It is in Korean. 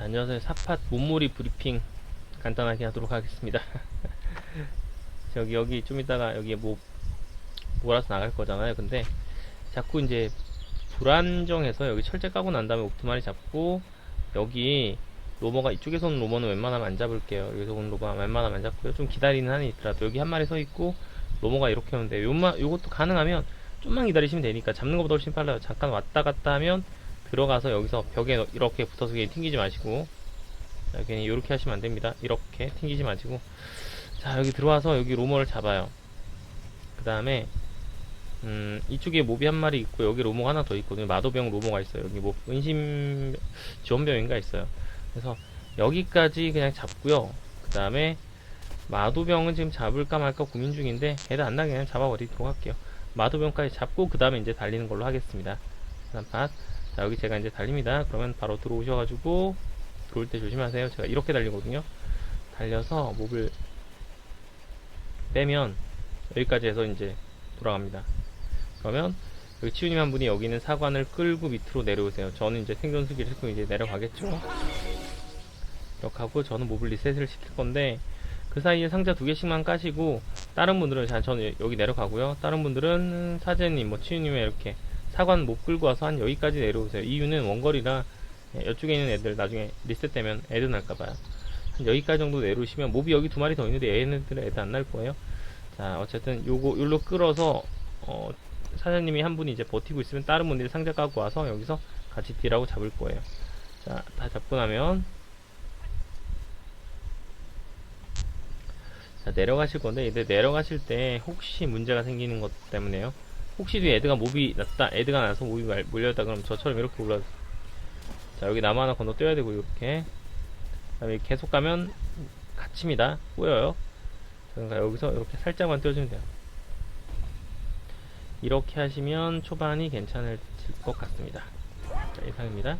자, 안녕하세요. 사팟 몸무리 브리핑 간단하게 하도록 하겠습니다. 저기 여기 좀 이따가 여기에 뭐 몰아서 나갈 거잖아요. 근데 자꾸 이제 불안정해서 여기 철제 까고 난 다음에 옵티마리 잡고 여기 로머가 이쪽에서 온 로머는 웬만하면 안 잡을게요. 여기서 온 로머 웬만하면 안 잡고요. 좀 기다리는 한이 있더라도 여기 한 마리 서 있고 로머가 이렇게 오는데 요마 요것도 가능하면 좀만 기다리시면 되니까 잡는 것보다 훨씬 빨라요. 잠깐 왔다 갔다 하면 들어가서 여기서 벽에 이렇게 붙어서 괜히 튕기지 마시고 자, 괜히 이렇게 하시면 안 됩니다. 이렇게 튕기지 마시고 자 여기 들어와서 여기 로머를 잡아요. 그 다음에 음, 이쪽에 몹이 한 마리 있고 여기 로모가 하나 더 있거든요. 마도병 로모가 있어요. 여기 뭐 은심 지원병인가 있어요. 그래서 여기까지 그냥 잡고요. 그 다음에 마도병은 지금 잡을까 말까 고민 중인데 애들 안 나게 그냥 잡아버리도록 할게요. 마도병까지 잡고 그 다음에 이제 달리는 걸로 하겠습니다. 한팟 자 여기 제가 이제 달립니다. 그러면 바로 들어오셔가지고 들어올 때 조심하세요. 제가 이렇게 달리거든요. 달려서 몹을 빼면 여기까지 해서 이제 돌아갑니다. 그러면 여기 치우님 한 분이 여기 있는 사관을 끌고 밑으로 내려오세요. 저는 이제 생존 수기를 싣고 이제 내려가겠죠. 이렇게 하고 저는 몹을 리셋을 시킬 건데 그 사이에 상자 두 개씩만 까시고 다른 분들은 자 저는 여기 내려가고요. 다른 분들은 사제님 뭐 치우님의 이렇게 사관 못 끌고 와서 한 여기까지 내려오세요. 이유는 원거리라 예, 이쪽에 있는 애들 나중에 리셋되면 애들 날까봐요. 한 여기까지 정도 내려오시면 몹이 여기 두 마리 더 있는데 얘네들은 애들 안날 거예요. 자 어쨌든 요거 요로 끌어서 어, 사장님이 한 분이 이제 버티고 있으면 다른 분들이 상자 까고 와서 여기서 같이 딜하고 잡을 거예요. 자, 다 잡고 나면 자, 내려가실 건데 이제 내려가실 때 혹시 문제가 생기는 것 때문에요. 혹시 뒤에 애드가 몹이 났다, 애드가 나서 몹이 말- 몰렸다 그러면 저처럼 이렇게 올라. 자, 여기 나무 하나 건너 뛰어야 되고 이렇게. 그 다음에 계속 가면 갇힙니다. 꼬여요. 그러니까 여기서 이렇게 살짝만 띄워주면 돼요. 이렇게 하시면 초반이 괜찮을 것 같습니다. 자, 이상입니다.